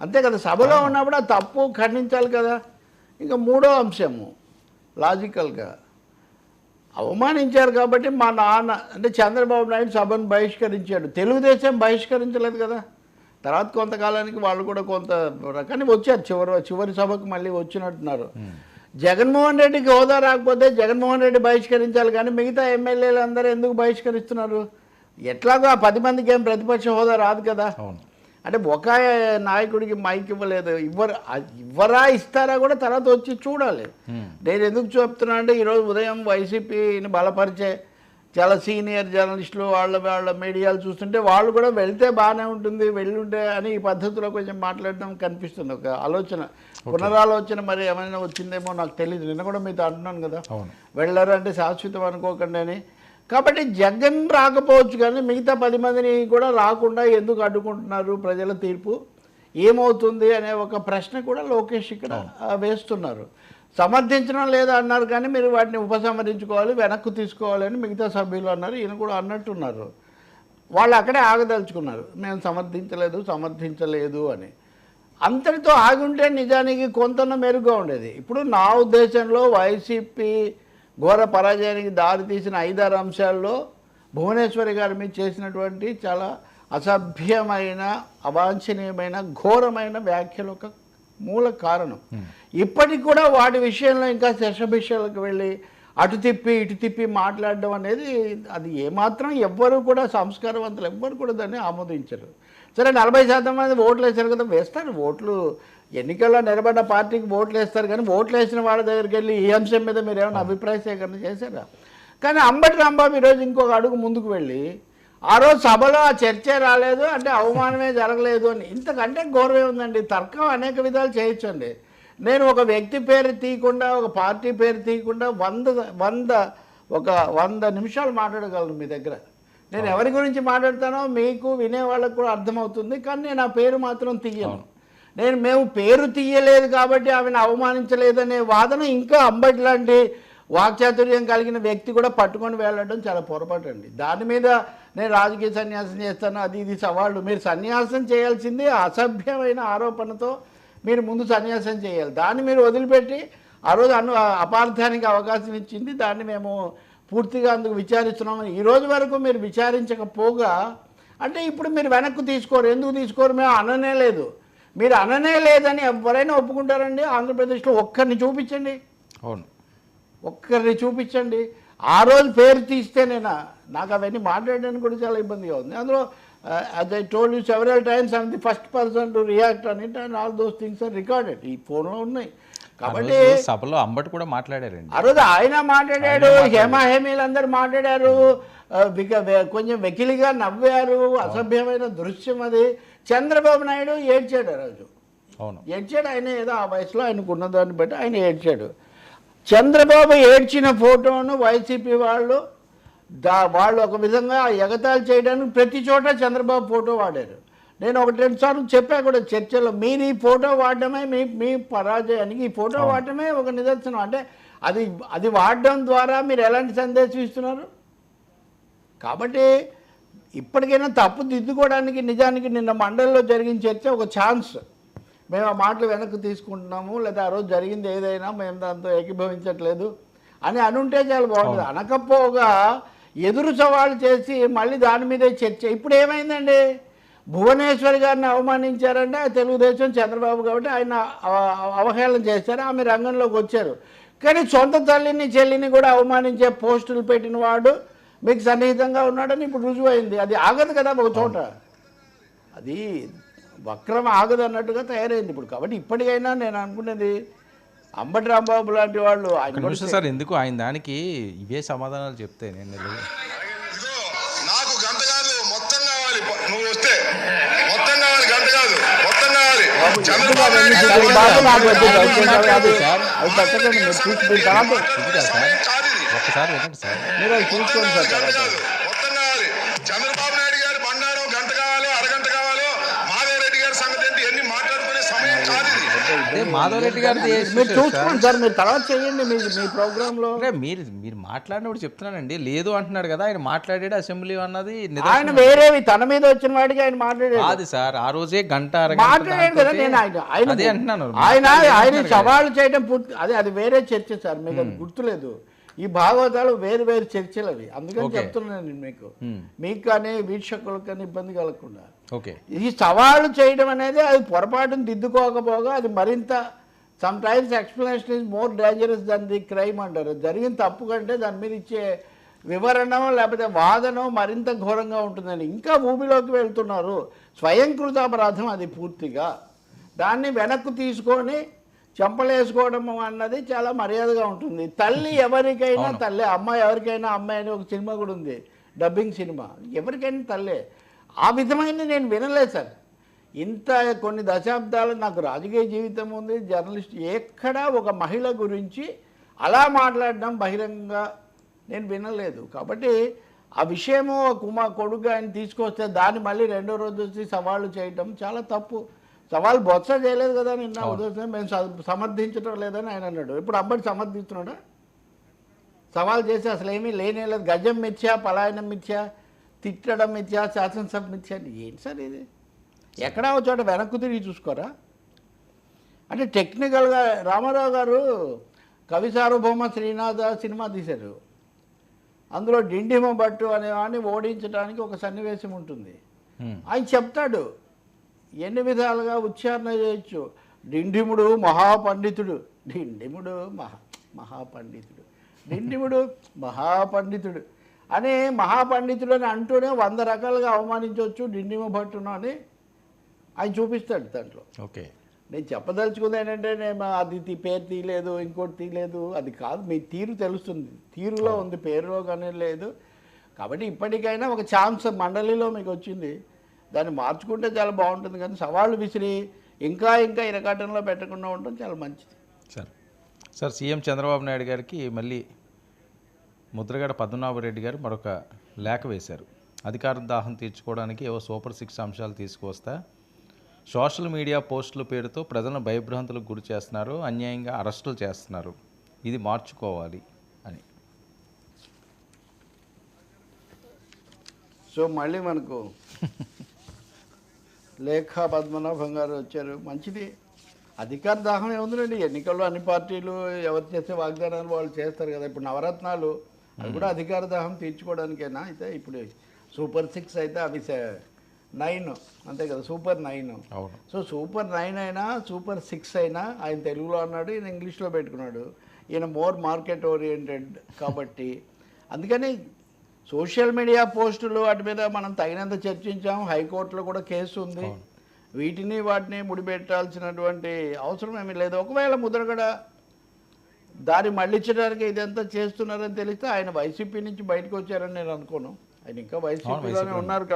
అంతే కదా సభలో ఉన్నప్పుడు ఆ తప్పు ఖండించాలి కదా. ఇంకా మూడో అంశము లాజికల్గా అవమానించారు కాబట్టి మా నాన్న అంటే చంద్రబాబు నాయుడు సభను బహిష్కరించాడు. తెలుగుదేశం బహిష్కరించలేదు కదా. తర్వాత కొంతకాలానికి వాళ్ళు కూడా కొంత రకాన్ని వచ్చారు చివరి చివరి సభకు మళ్ళీ వచ్చినట్టున్నారు. జగన్మోహన్ రెడ్డికి హోదా రాకపోతే జగన్మోహన్ రెడ్డి బహిష్కరించాలి కానీ మిగతా ఎమ్మెల్యేలు అందరూ ఎందుకు బహిష్కరిస్తున్నారు? ఎట్లాగో ఆ పది మందికి ఏం ప్రతిపక్ష హోదా రాదు కదా. అవును. అంటే ఒక నాయకుడికి మైక్ ఇవ్వలేదు. ఇవ్వరు ఇవ్వరా ఇస్తారా కూడా తర్వాత వచ్చి చూడాలి. నేను ఎందుకు చెప్తున్నా అంటే ఈరోజు ఉదయం వైసీపీని బలపరిచే చాలా సీనియర్ జర్నలిస్టులు వాళ్ళ వాళ్ళ మీడియాలు చూస్తుంటే వాళ్ళు కూడా వెళ్తే బాగానే ఉంటుంది వెళ్ళుంటే అని ఈ పద్ధతిలో కొంచెం మాట్లాడడం కనిపిస్తుంది. ఒక ఆలోచన పునరాలోచన మరి ఏమైనా వచ్చిందేమో నాకు తెలియదు నిన్న కూడా మీతో అంటున్నాను కదా. అవును. వెళ్ళారు అంటే శాశ్వతం అనుకోకండి అని. కాబట్టి జగన్ రాకపోవచ్చు కానీ మిగతా పది మందిని కూడా రాకుండా ఎందుకు అడ్డుకుంటున్నారు ప్రజల తీర్పు? ఏమవుతుంది అనే ఒక ప్రశ్న కూడా లోకేష్ ఇక్కడ వేస్తున్నారు. సమర్థించడం లేదా అన్నారు కానీ మీరు వాటిని ఉపసంహరించుకోవాలి వెనక్కు తీసుకోవాలని మిగతా సభ్యులు అన్నారు ఈయన కూడా అన్నట్టున్నారు. వాళ్ళు అక్కడే ఆగదలుచుకున్నారు. మేము సమర్థించలేదు సమర్థించలేదు అని. అంతటితో ఆగి ఉంటే నిజానికి కొంత మెరుగ్గా ఉండేది. ఇప్పుడు నా ఉద్దేశంలో వైసీపీ ఘోర పరాజయానికి దారితీసిన ఐదారు అంశాల్లో భువనేశ్వరి గారి మీద చేసినటువంటి చాలా అసభ్యమైన అవాంఛనీయమైన ఘోరమైన వ్యాఖ్యలు ఒక మూల కారణం. ఇప్పటికి కూడా వాటి విషయంలో ఇంకా శశభిషయాలకు వెళ్ళి అటు తిప్పి ఇటు తిప్పి మాట్లాడడం అనేది అది ఏమాత్రం ఎవ్వరు కూడా సంస్కారవంతులు ఎవ్వరు కూడా దాన్ని ఆమోదించరు. సరే నలభై శాతం మంది ఓట్లు వేశారు కదా వేస్తారు ఓట్లు. ఎన్నికల్లో నిలబడ్డ పార్టీకి ఓట్లు వేస్తారు కానీ ఓట్లు వేసిన వాళ్ళ దగ్గరికి వెళ్ళి ఈ అంశం మీద మీరు ఏమైనా అభిప్రాయ సేకరణ చేశారా? కానీ అంబటి రాంబాబు ఈరోజు ఇంకొక అడుగు ముందుకు వెళ్ళి ఆ రోజు సభలో ఆ చర్చే రాలేదు అంటే అవమానమే జరగలేదు అని. ఇంతకంటే గౌరవం ఉందండి తర్కం అనేక విధాలు చేయొచ్చండి. నేను ఒక వ్యక్తి పేరు తీయకుండా ఒక పార్టీ పేరు తీయకుండా వంద వంద ఒక వంద నిమిషాలు మాట్లాడగలను మీ దగ్గర. నేను ఎవరి గురించి మాట్లాడతానో మీకు వినే వాళ్ళకు కూడా అర్థమవుతుంది కానీ నేను ఆ పేరు మాత్రం తీయను. నేను మేము పేరు తీయలేదు కాబట్టి ఆమెను అవమానించలేదనే వాదన ఇంకా అంబటి లాంటి వాక్చాతుర్యం కలిగిన వ్యక్తి కూడా పట్టుకొని వెళ్ళడం చాలా పొరపాటు అండి దాని మీద నేను రాజకీయ సన్యాసం చేస్తాను అది ఇది సవాళ్ళు. మీరు సన్యాసం చేయాల్సింది అసభ్యమైన ఆరోపణతో మీరు ముందు సన్యాసం చేయాలి. దాన్ని మీరు వదిలిపెట్టి ఆ రోజు అను అపార్థానికి అవకాశం ఇచ్చింది దాన్ని మేము పూర్తిగా అందుకు విచారిస్తున్నాము ఈ రోజు వరకు మీరు విచారించకపోగా అంటే ఇప్పుడు మీరు వెనక్కు తీసుకోరు. ఎందుకు తీసుకోరు? మేము అననే లేదు. మీరు అననే లేదని ఎవరైనా ఒప్పుకుంటారండి? ఆంధ్రప్రదేశ్లో ఒక్కరిని చూపించండి. అవును. ఒక్కరిని చూపించండి. ఆ రోజు పేరు తీస్తేనేనా నాకు అవన్నీ మాట్లాడడానికి కూడా చాలా ఇబ్బందిగా ఉంది. అందులో as I told you several times and the first person to react అని and all those things are recorded ఈ ఫోన్లో ఉన్నాయి. కాబట్టి సభలో అంబటి కూడా మాట్లాడారండి. ఆ రోజు ఆయన మాట్లాడాడు హేమా హేమీలు అందరు మాట్లాడారు కొంచెం వెకిలిగా నవ్వారు అసభ్యమైన దృశ్యం అది. చంద్రబాబు నాయుడు ఏడ్చాడు ఆ రోజు. అవును. ఏడ్చాడు ఆయన ఏదో ఆ వయసులో ఆయనకు ఉన్న దాన్ని బట్టి ఆయన ఏడ్చాడు. చంద్రబాబు ఏడ్చిన ఫోటోను వైసీపీ వాళ్ళు దా వాళ్ళు ఒక విధంగా ఎగతాళి చేయడానికి ప్రతి చోట చంద్రబాబు ఫోటో వాడారు. నేను ఒకటి రెండు సార్లు చెప్పా కూడా చర్చలో మీరు ఈ ఫోటో వాడడమే మీ మీ పరాజయానికి ఈ ఫోటో వాడటమే ఒక నిదర్శనం. అంటే అది అది వాడడం ద్వారా మీరు ఎలాంటి సందేశం ఇస్తున్నారు? కాబట్టి ఇప్పటికైనా తప్పు దిద్దుకోవడానికి నిజానికి నిన్న మండలిలో జరిగిన చర్చ ఒక ఛాన్స్. మేము ఆ మాటలు వెనక్కి తీసుకుంటున్నాము లేదా ఆ రోజు జరిగింది ఏదైనా మేము దాంతో ఏకీభవించట్లేదు అని అనుంటే చాలా బాగుంటుంది అనకపోగా ఎదురు సవాలు చేసి మళ్ళీ దాని మీదే చర్చ. ఇప్పుడు ఏమైందండి? భువనేశ్వరి గారిని అవమానించారంటే ఆ తెలుగుదేశం చంద్రబాబు కాబట్టి ఆయన అవ- అవహేళన చేశారు ఆమె రంగంలోకి వచ్చారు. కానీ సొంత తల్లిని చెల్లిని కూడా అవమానించే పోస్టులు పెట్టిన వాడు మీకు సన్నిహితంగా ఉన్నాడని ఇప్పుడు రుజువైంది. అది ఆగదు కదా ఒక చోట. అది వక్రం ఆగదు అన్నట్టుగా తయారైంది ఇప్పుడు. కాబట్టి ఇప్పటికైనా నేను అనుకునేది అంబటి రాంబాబు లాంటి వాళ్ళు సార్ ఎందుకు ఆయన దానికి ఇవే సమాధానాలు చెప్తే నేను నిలబడి- ఇదిగో నాకు గంట కాదు మొత్తం కావాలి నువ్వు వస్తే మొత్తం కావాలి గంట కాదు మొత్తం కావాలి చంద్రబాబు నాయుడు గారు ఈ బాబు నాకు వద్దు, మాట్లాడారు. దయచేసి అది సార్. అది పెట్టకండి మీరు చూసి మీరు తర్వాత ఇది కాదు సార్ కాదు ఇది. ఒక్కసారి వినండి సార్ మీరు అది చూసుకోండి సార్ గంట తర్వాత కాదు మొత్తం కావాలి చంద్రబాబు నాయుడు గారి బండారం గంట కావాలో అరగంట కావాలో మాధవ్ రెడ్డి గారి సంగతి ఏంటి ఎన్ని మాట్లాడుకునే సమయం కాదు ఇది అదే మాధవ్ రెడ్డి గారిది ఏ మీరు? చూసుకోండి సార్ మీరు తర్వాత చేయండి మీ మీ ప్రోగ్రాంలో మీరు మీరు మాట్లాడినప్పుడు చెప్తున్నానండి లేదు అంటున్నాడు కదా ఆయన మాట్లాడాడు అసెంబ్లీ అన్నది ఆయన. వేరేవి తన మీద వచ్చిన వాడికి ఆయన మాట్లాడాడు కాదు సార్ ఆ రోజే గంట మాట్లాడాడు కదా నేను ఆయన ఆయన అదే అంటున్నాను ఆయన ఆయన. సవాళ్ళు చేయడం పూర్తి అదే అది వేరే చర్చ సార్ మీకు అది గుర్తులేదు ఈ భాగవతాలు వేరు వేరు చర్చలు అవి అందుకని. చెప్తున్నాను నేను మీకు Hmm. మీకు కానీ వీక్షకులకు కానీ ఇబ్బంది కలగకుండా ఓకే. ఈ సవాళ్ళు చేయడం అనేది అది పొరపాటును దిద్దుకోకపోగా అది మరింత sometimes explanation is more dangerous than the crime అంటారు జరిగిన తప్పు కంటే దాని మీద ఇచ్చే వివరణ లేకపోతే వాదన మరింత ఘోరంగా ఉంటుందని. ఇంకా ఊబిలోకి వెళ్తున్నారు. స్వయంకృతాపరాధం అది పూర్తిగా. దాన్ని వెనక్కు తీసుకొని చెంపలేసుకోవడం అన్నది చాలా మర్యాదగా ఉంటుంది. తల్లి ఎవరికైనా తల్లే. అమ్మాయి ఎవరికైనా అమ్మాయి అని ఒక సినిమా కూడా ఉంది. Dubbing cinema. ఎవరికైనా తల్లే. ఆ విధమైన నేను వినలేదు సార్. ఇంత కొన్ని దశాబ్దాలు నాకు రాజకీయ జీవితం ఉంది జర్నలిస్ట్ ఎక్కడా ఒక మహిళ గురించి అలా మాట్లాడడం బహిరంగంగా నేను వినలేదు. కాబట్టి ఆ విషయము కుమా కొడుకు ఆయన తీసుకొస్తే దాన్ని మళ్ళీ రెండో రోజు వచ్చి సవాళ్ళు చేయటం చాలా తప్పు. సవాల్ బొత్స చేయలేదు కదా నిన్న ఉదయం మేము సమర్థించడం లేదని ఆయన అన్నాడు. ఇప్పుడు అబ్బాయి సమర్థిస్తున్నాడా? సవాల్ చేసి అసలు ఏమీ లేనే లేదు గజం మిథ్యా పలాయనం మిథ్యా తిట్టడం మిథ్యా శాసనసభ మిథ్యా ఏంటి సార్ ఇది? ఎక్కడా ఒక చోట వెనక్కు తిరిగి చూసుకోరా? అంటే టెక్నికల్గా రామారావు గారు కవి సార్వభౌమ శ్రీనాథ సినిమా తీశారు. అందులో డిండిమ భట్టు అనే వాడిని ఓడించడానికి ఒక సన్నివేశం ఉంటుంది. ఆయన చెప్తాడు ఎన్ని విధాలుగా ఉచ్చారణ చేయొచ్చు? డిండిముడు మహాపండితుడు. డిండిముడు మహా మహాపండితుడు. డిండిముడు మహాపండితుడు. అని మహాపండితుడు అని అంటూనే వంద రకాలుగా అవమానించవచ్చు డిండిమ భట్టును అని ఆయన చూపిస్తాడు దాంట్లో. ఓకే. నేను చెప్పదలుచుకుంది ఏంటంటే నేను అది తీ- పేరు తీయలేదు ఇంకోటి తీయలేదు అది కాదు మీ తీరు తెలుస్తుంది. తీరులో ఉంది పేరులో కానీ లేదు. కాబట్టి ఇప్పటికైనా ఒక ఛాన్స్ మండలిలో మీకు వచ్చింది. దాన్ని మార్చుకుంటే చాలా బాగుంటుంది కానీ సవాళ్ళు విసిరి ఇంకా ఇంకా ఇరకాటంలో పెట్టకుండా ఉండడం చాలా మంచిది. Sir. Sir CM Chandrababu Naidu గారికి మళ్ళీ ముద్రగడ పద్మనాభరెడ్డి గారు మరొక లేఖ వేశారు. అధికార దాహం తీర్చుకోవడానికి ఏవో సూపర్ సిక్స్ అంశాలు తీసుకువస్తా. సోషల్ మీడియా పోస్టుల పేరుతో ప్రజలను భయభ్రాంతులకు గురి చేస్తున్నారు అన్యాయంగా అరెస్టులు చేస్తున్నారు. ఇది మార్చుకోవాలి అని. సో మళ్ళీ మనకు లేఖా పద్మనాభం గారు వచ్చారు. మంచిది. అధికార దాహం ఏముందండి ఎన్నికల్లో అన్ని పార్టీలు ఎవరు చేసే వాగ్దానాలు వాళ్ళు చేస్తారు కదా. ఇప్పుడు నవరత్నాలు అవి కూడా అధికార దాహం తీర్చుకోవడానికేనా? అయితే ఇప్పుడు సూపర్ సిక్స్ అయితే అవి నైన్ అంతే కదా super nine. So super nine అయినా సూపర్ సిక్స్ అయినా ఆయన తెలుగులో అన్నాడు ఈయన ఇంగ్లీష్లో పెట్టుకున్నాడు. ఈయన మోర్ మార్కెట్ ఓరియంటెడ్ కాబట్టి. అందుకని సోషల్ మీడియా పోస్టులు వాటి మీద మనం తగినంత చర్చించాం. హైకోర్టులో కూడా కేసు ఉంది. వీటిని వాటిని ముడిపెట్టాల్సినటువంటి అవసరం ఏమీ లేదు. ఒకవేళ ముద్రగడ దారి మళ్ళించడానికి ఇదంతా చేస్తున్నారని తెలిస్తే ఆయన వైసీపీ నుంచి బయటకు వచ్చారని నేను అనుకోను. ఆయన ఇంకా వైసీపీలోనే వైసీపీలో ఉన్నారు కాబట్టి